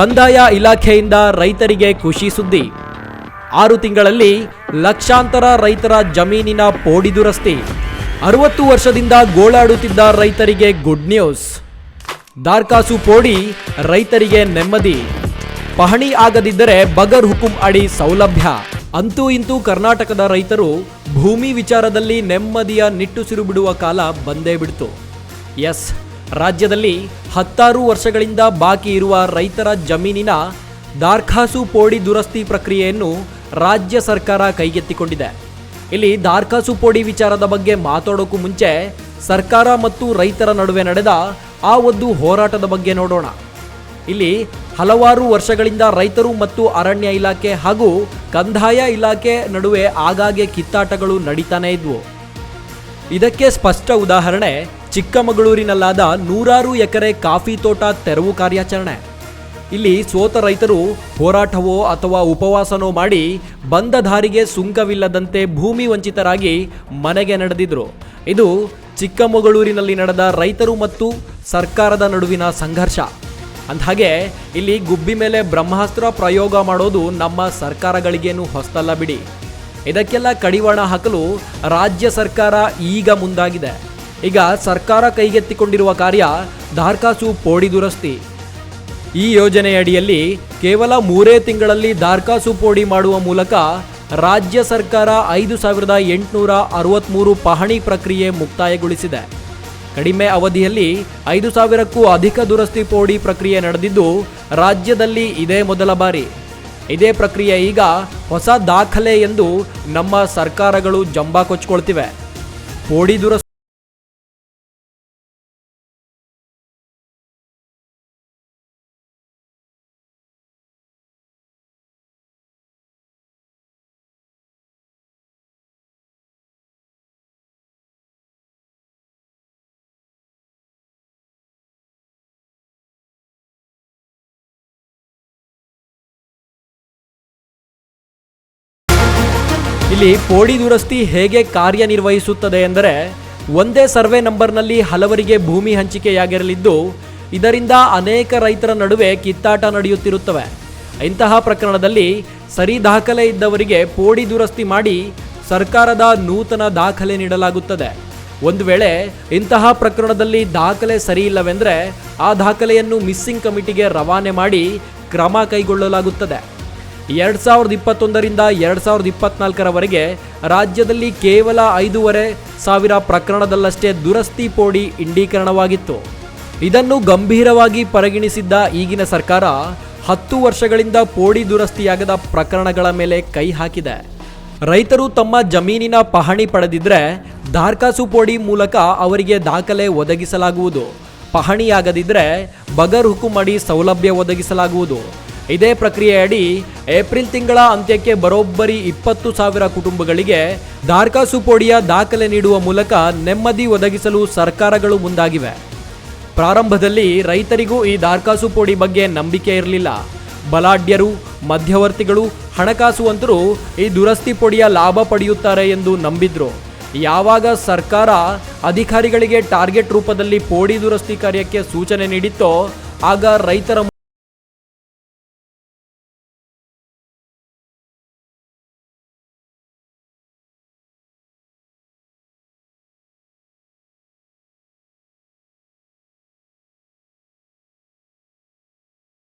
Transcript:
ಕಂದಾಯ ಇಲಾಖೆಯಿಂದ ರೈತರಿಗೆ ಖುಷಿ ಸುದ್ದಿ. ಆರು ತಿಂಗಳಲ್ಲಿ ಲಕ್ಷಾಂತರ ರೈತರ ಜಮೀನಿನ ಪೋಡಿ ದುರಸ್ತಿ. ಅರವತ್ತು ವರ್ಷದಿಂದ ಗೋಳಾಡುತ್ತಿದ್ದ ರೈತರಿಗೆ ಗುಡ್ ನ್ಯೂಸ್. ದಾರ್ಕಾಸು ಪೋಡಿ ರೈತರಿಗೆ ನೆಮ್ಮದಿ. ಪಹಣಿ ಆಗದಿದ್ದರೆ ಬಗರ್ ಹುಕುಂ ಅಡಿ ಸೌಲಭ್ಯ. ಅಂತೂ ಇಂತೂ ಕರ್ನಾಟಕದ ರೈತರು ಭೂಮಿ ವಿಚಾರದಲ್ಲಿ ನೆಮ್ಮದಿಯ ನಿಟ್ಟುಸಿರು ಬಿಡುವ ಕಾಲ ಬಂದೇ ಬಿಡ್ತು. ಎಸ್. ರಾಜ್ಯದಲ್ಲಿ ಹತ್ತಾರು ವರ್ಷಗಳಿಂದ ಬಾಕಿ ಇರುವ ರೈತರ ಜಮೀನಿನ ದಾರ್ಖಾಸು ಪೋಡಿ ದುರಸ್ತಿ ಪ್ರಕ್ರಿಯೆಯನ್ನು ರಾಜ್ಯ ಸರ್ಕಾರ ಕೈಗೆತ್ತಿಕೊಂಡಿದೆ. ಇಲ್ಲಿ ದಾರ್ಖಾಸು ಪೋಡಿ ವಿಚಾರದ ಬಗ್ಗೆ ಮಾತಾಡೋಕ್ಕೂ ಮುಂಚೆ ಸರ್ಕಾರ ಮತ್ತು ರೈತರ ನಡುವೆ ನಡೆದ ಆ ಒಂದು ಹೋರಾಟದ ಬಗ್ಗೆ ನೋಡೋಣ. ಇಲ್ಲಿ ಹಲವಾರು ವರ್ಷಗಳಿಂದ ರೈತರು ಮತ್ತು ಅರಣ್ಯ ಇಲಾಖೆ ಹಾಗೂ ಕಂದಾಯ ಇಲಾಖೆ ನಡುವೆ ಆಗಾಗ್ಗೆ ಕಿತ್ತಾಟಗಳು ನಡೀತಾನೆ ಇದ್ವು. ಇದಕ್ಕೆ ಸ್ಪಷ್ಟ ಉದಾಹರಣೆ ಚಿಕ್ಕಮಗಳೂರಿನಲ್ಲಾದ ನೂರಾರು ಎಕರೆ ಕಾಫಿ ತೋಟ ತೆರವು ಕಾರ್ಯಾಚರಣೆ. ಇಲ್ಲಿ ಸೋತ ರೈತರು ಹೋರಾಟವೋ ಅಥವಾ ಉಪವಾಸನೋ ಮಾಡಿ ಬಂದ ದಾರಿಗೆ ಸುಂಕವಿಲ್ಲದಂತೆ ಭೂಮಿ ವಂಚಿತರಾಗಿ ಮನೆಗೆ ನಡೆದಿದ್ರು. ಇದು ಚಿಕ್ಕಮಗಳೂರಿನಲ್ಲಿ ನಡೆದ ರೈತರು ಮತ್ತು ಸರ್ಕಾರದ ನಡುವಿನ ಸಂಘರ್ಷ. ಅಂದಹಾಗೆ, ಇಲ್ಲಿ ಗುಬ್ಬಿ ಮೇಲೆ ಬ್ರಹ್ಮಾಸ್ತ್ರ ಪ್ರಯೋಗ ಮಾಡೋದು ನಮ್ಮ ಸರ್ಕಾರಗಳಿಗೇನು ಹೊಸ್ತಲ್ಲ ಬಿಡಿ. ಇದಕ್ಕೆಲ್ಲ ಕಡಿವಾಣ ಹಾಕಲು ರಾಜ್ಯ ಸರ್ಕಾರ ಈಗ ಮುಂದಾಗಿದೆ. ಈಗ ಸರ್ಕಾರ ಕೈಗೆತ್ತಿಕೊಂಡಿರುವ ಕಾರ್ಯ ಧಾರ್ಕಾಸು ಪೋಡಿ ದುರಸ್ತಿ ಈ ಯೋಜನೆಯಡಿಯಲ್ಲಿ ಕೇವಲ ಮೂರೇ ತಿಂಗಳಲ್ಲಿ ಧಾರ್ಕಾಸು ಪೋಡಿ ಮಾಡುವ ಮೂಲಕ ರಾಜ್ಯ ಸರ್ಕಾರ ಐದು ಸಾವಿರದ ಎಂಟುನೂರ ಅರವತ್ತ್ಮೂರು ಪಹಣಿ ಪ್ರಕ್ರಿಯೆ ಮುಕ್ತಾಯಗೊಳಿಸಿದೆ. ಕಡಿಮೆ ಅವಧಿಯಲ್ಲಿ ಐದು ಸಾವಿರಕ್ಕೂ ಅಧಿಕ ದುರಸ್ತಿ ಪೋಡಿ ಪ್ರಕ್ರಿಯೆ ನಡೆದಿದ್ದು, ರಾಜ್ಯದಲ್ಲಿ ಇದೇ ಮೊದಲ ಬಾರಿ. ಇದೇ ಪ್ರಕ್ರಿಯೆ ಈಗ ಹೊಸ ದಾಖಲೆ ಎಂದು ನಮ್ಮ ಸರ್ಕಾರಗಳು ಜಂಬಾ ಕೊಚ್ಕೊಳ್ತಿವೆ. ಪೋಡಿ ದುರಸ್ತಿ ಇಲ್ಲಿ ಪೋಡಿ ದುರಸ್ತಿ ಹೇಗೆ ಕಾರ್ಯನಿರ್ವಹಿಸುತ್ತದೆ ಎಂದರೆ ಒಂದೇ ಸರ್ವೆ ನಂಬರ್ನಲ್ಲಿ ಹಲವರಿಗೆ ಭೂಮಿ ಹಂಚಿಕೆಯಾಗಿರಲಿದ್ದು, ಇದರಿಂದ ಅನೇಕ ರೈತರ ನಡುವೆ ಕಿತ್ತಾಟ ನಡೆಯುತ್ತಿರುತ್ತವೆ. ಇಂತಹ ಪ್ರಕರಣದಲ್ಲಿ ಸರಿ ದಾಖಲೆ ಇದ್ದವರಿಗೆ ಪೋಡಿ ದುರಸ್ತಿ ಮಾಡಿ ಸರ್ಕಾರದ ನೂತನ ದಾಖಲೆ ನೀಡಲಾಗುತ್ತದೆ. ಒಂದು ವೇಳೆ ಇಂತಹ ಪ್ರಕರಣದಲ್ಲಿ ದಾಖಲೆ ಸರಿ ಇಲ್ಲವೆಂದರೆ ಆ ದಾಖಲೆಯನ್ನು ಮಿಸ್ಸಿಂಗ್ ಕಮಿಟಿಗೆ ರವಾನೆ ಮಾಡಿ ಕ್ರಮ ಕೈಗೊಳ್ಳಲಾಗುತ್ತದೆ. ಎರಡ್ ಸಾವಿರದ ಇಪ್ಪತ್ತೊಂದರಿಂದ ಎರಡ್ ಸಾವಿರದ ಇಪ್ಪತ್ನಾಲ್ಕರವರೆಗೆ ರಾಜ್ಯದಲ್ಲಿ ಕೇವಲ ಐದೂವರೆ ಸಾವಿರ ಪ್ರಕರಣದಲ್ಲಷ್ಟೇ ದುರಸ್ತಿ ಪೋಡಿ ಇಂಡೀಕರಣವಾಗಿತ್ತು. ಇದನ್ನು ಗಂಭೀರವಾಗಿ ಪರಿಗಣಿಸಿದ್ದ ಈಗಿನ ಸರ್ಕಾರ ಹತ್ತು ವರ್ಷಗಳಿಂದ ಪೋಡಿ ದುರಸ್ತಿಯಾಗದ ಪ್ರಕರಣಗಳ ಮೇಲೆ ಕೈ ಹಾಕಿದೆ. ರೈತರು ತಮ್ಮ ಜಮೀನಿನ ಪಹಣಿ ಪಡೆದಿದ್ರೆ ಧಾರ್ಕಾಸು ಪೋಡಿ ಮೂಲಕ ಅವರಿಗೆ ದಾಖಲೆ ಒದಗಿಸಲಾಗುವುದು. ಪಹಣಿಯಾಗದಿದ್ರೆ ಬಗರ್ ಹುಕುಮಡಿ ಸೌಲಭ್ಯ ಒದಗಿಸಲಾಗುವುದು. ಇದೇ ಪ್ರಕ್ರಿಯೆಯಡಿ ಏಪ್ರಿಲ್ ತಿಂಗಳ ಅಂತ್ಯಕ್ಕೆ ಬರೋಬ್ಬರಿ ಇಪ್ಪತ್ತು ಸಾವಿರ ಕುಟುಂಬಗಳಿಗೆ ದಾರ್ಕಾಸು ಪೋಡಿಯ ದಾಖಲೆ ನೀಡುವ ಮೂಲಕ ನೆಮ್ಮದಿ ಒದಗಿಸಲು ಸರ್ಕಾರಗಳು ಮುಂದಾಗಿವೆ. ಪ್ರಾರಂಭದಲ್ಲಿ ರೈತರಿಗೂ ಈ ಧಾರ್ಕಾಸು ಪೋಡಿ ಬಗ್ಗೆ ನಂಬಿಕೆ ಇರಲಿಲ್ಲ. ಬಲಾಢ್ಯರು, ಮಧ್ಯವರ್ತಿಗಳು ಹಣಕಾಸುವಂತರು ಈ ದುರಸ್ತಿ ಪೊಡಿಯ ಲಾಭ ಪಡೆಯುತ್ತಾರೆ ಎಂದು ನಂಬಿದ್ರು. ಯಾವಾಗ ಸರ್ಕಾರ ಅಧಿಕಾರಿಗಳಿಗೆ ಟಾರ್ಗೆಟ್ ರೂಪದಲ್ಲಿ ಪೋಡಿ ದುರಸ್ತಿ ಕಾರ್ಯಕ್ಕೆ ಸೂಚನೆ ನೀಡಿತ್ತೋ ಆಗ ರೈತರ